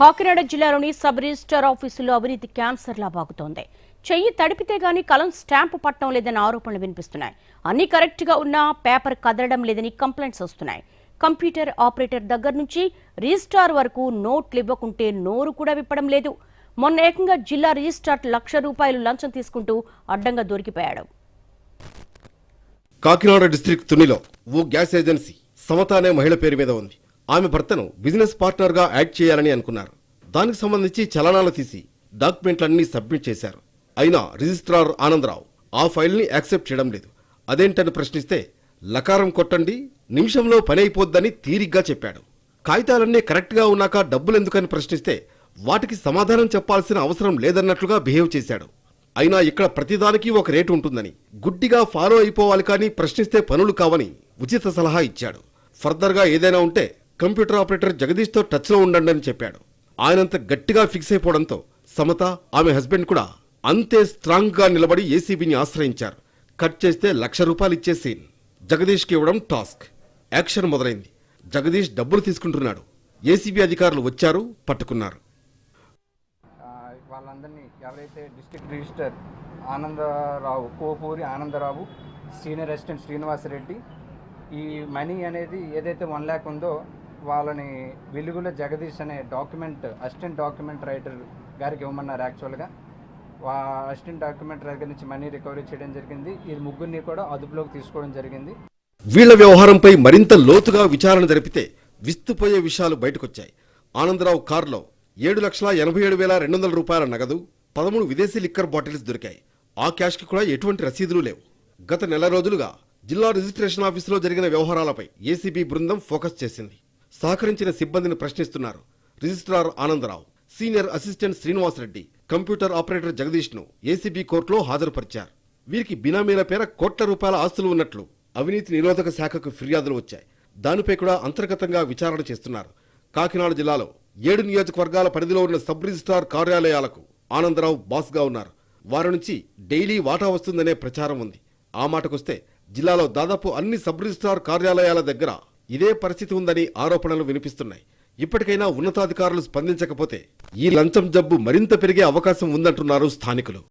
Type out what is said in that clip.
కాకినాడ జిల్లాలోని sub register ఆఫీసులో అవినీతి క్యాన్సర్లా బాగుతోంది. చెయ్యి తడిపితే గాని కలం స్టాంపు పట్టడం లేదన్న ఆరోపణలు వినిపిస్తున్నాయి. అన్ని కరెక్ట్గా ఉన్నా పేపర్ కదలడం లేదని కంప్లైంట్స్ వస్తున్నాయి. కంప్యూటర్ ఆపరేటర్ దగ్గర నుంచి రిజిస్టార్ వరకు నోట్లు ఇవ్వకుంటే నోరు కూడా విప్పడం లేదు. మొన్న ఏకంగా జిల్లా రిజిస్ట్రార్ లక్ష రూపాయలు లంచం తీసుకుంటూ అడ్డంగా దొరికిపోయాడు. కాకినాడ డిస్ట్రిక్ట్ తునిలో ఓ గ్యాస్ ఏజెన్సీ సమత అనే మహిళ పేరు మీద ఉంది. ఆమె భర్తను బిజినెస్ పార్ట్నర్గా యాడ్ చేయాలని అనుకున్నారు. దానికి సంబంధించి చలనాలు తీసి డాక్యుమెంట్లన్నీ సబ్మిట్ చేశారు. అయినా రిజిస్ట్రార్ ఆనందరావు ఆ ఫైల్ని యాక్సెప్ట్ చేయడం లేదు. అదేంటని ప్రశ్నిస్తే లకారం కొట్టండి నిమిషంలో పని అయిపోద్దని తీరిగ్గా చెప్పాడు. కాగితాలన్నీ కరెక్ట్గా ఉన్నాక డబ్బులెందుకని ప్రశ్నిస్తే వాటికి సమాధానం చెప్పాల్సిన అవసరం లేదన్నట్లుగా బిహేవ్ చేశాడు. అయినా ఇక్కడ ప్రతిదానికి ఒక రేటు ఉంటుందని గుడ్డిగా ఫాలో అయిపోవాలి కానీ ప్రశ్నిస్తే పనులు కావని ఉచిత సలహా ఇచ్చాడు. ఫర్దర్గా ఏదైనా ఉంటే కంప్యూటర్ ఆపరేటర్ జగదీష్తో టచ్లో ఉండండి అని చెప్పాడు. ఆయనంత గట్టిగా ఫిక్స్ అయిపోవడంతో సమత ఆమె హస్బెండ్ కూడా అంతే స్ట్రాంగ్గా నిలబడి ఏసీబీని ఆశ్రయించారు. కట్ చేస్తే లక్ష రూపాయలు ఇచ్చే సీన్. జగదీష్కి ఇవ్వడం టాస్క్. యాక్షన్ మొదలైంది. జగదీష్ డబ్బులు తీసుకుంటున్నాడు. ఏసీబీ అధికారులు వచ్చారు పట్టుకున్నారు. వాళ్ళందరినీ ఎవరైతే district register Anandarao Kopuri Anandarao senior assistant Srinivasareddy ఈ మనీ అనేది ఏదైతే వన్ ల్యాక్ ఉందో వాళ్ళని వెలుగుల జగదీష్ అనే డాక్యుమెంట్ అసిస్టెంట్ డాక్యుమెంట్ రైటర్ గారికి ఇవ్వమన్నారు యాక్చువల్గా. వా అసిస్టెంట్ డాక్యుమెంట్ రైటర్ నుంచి మనీ రికవరీ చేయడం జరిగింది. ఈ ముగ్గురిని కూడా అదుపులోకి తీసుకోవడం జరిగింది. వీళ్ళ వ్యవహారంపై మరింత లోతుగా విచారణ జరిపితే విస్తుపోయే విషయాలు బయటకొచ్చాయి. ఆనందరావు కారులో ఏడు లక్షల ఎనభై ఏడు వేల రెండు వందల రూపాయల నగదు పదమూడు విదేశీ లిక్కర్ బాటిల్స్ దొరికాయి. ఆ క్యాష్కి కూడా ఎటువంటి రసీదులు లేవు. గత నెల రోజులుగా జిల్లా రిజిస్ట్రేషన్ ఆఫీసులో జరిగిన వ్యవహారాలపై ఏసీబీ బృందం ఫోకస్ చేసింది. సహకరించిన సిబ్బందిని ప్రశ్నిస్తున్నారు. Registrar Anandarao senior assistant Srinivasareddy computer operator జగదీష్ను ACB కోర్టులో హాజరుపరిచారు. వీరికి బినామీల పేర కోట్ల రూపాయల ఆస్తులు ఉన్నట్లు అవినీతి నిరోధక శాఖకు ఫిర్యాదులు వచ్చాయి. దానిపై కూడా అంతర్గతంగా విచారణ చేస్తున్నారు. కాకినాడ జిల్లాలో ఏడు నియోజకవర్గాల పరిధిలో ఉన్న సబ్ రిజిస్ట్రార్ కార్యాలయాలకు ఆనందరావు బాస్గా ఉన్నారు. వారి నుంచి డైలీ వాటా వస్తుందనే ప్రచారం ఉంది. ఆ మాటకొస్తే జిల్లాలో దాదాపు అన్ని సబ్ రిజిస్ట్రార్ కార్యాలయాల దగ్గర ఇదే పరిస్థితి ఉందని ఆరోపణలు వినిపిస్తున్నాయి. ఇప్పటికైనా ఉన్నతాధికారులు స్పందించకపోతే ఈ లంచం జబ్బు మరింత పెరిగే అవకాశం ఉందంటున్నారు స్థానికులు.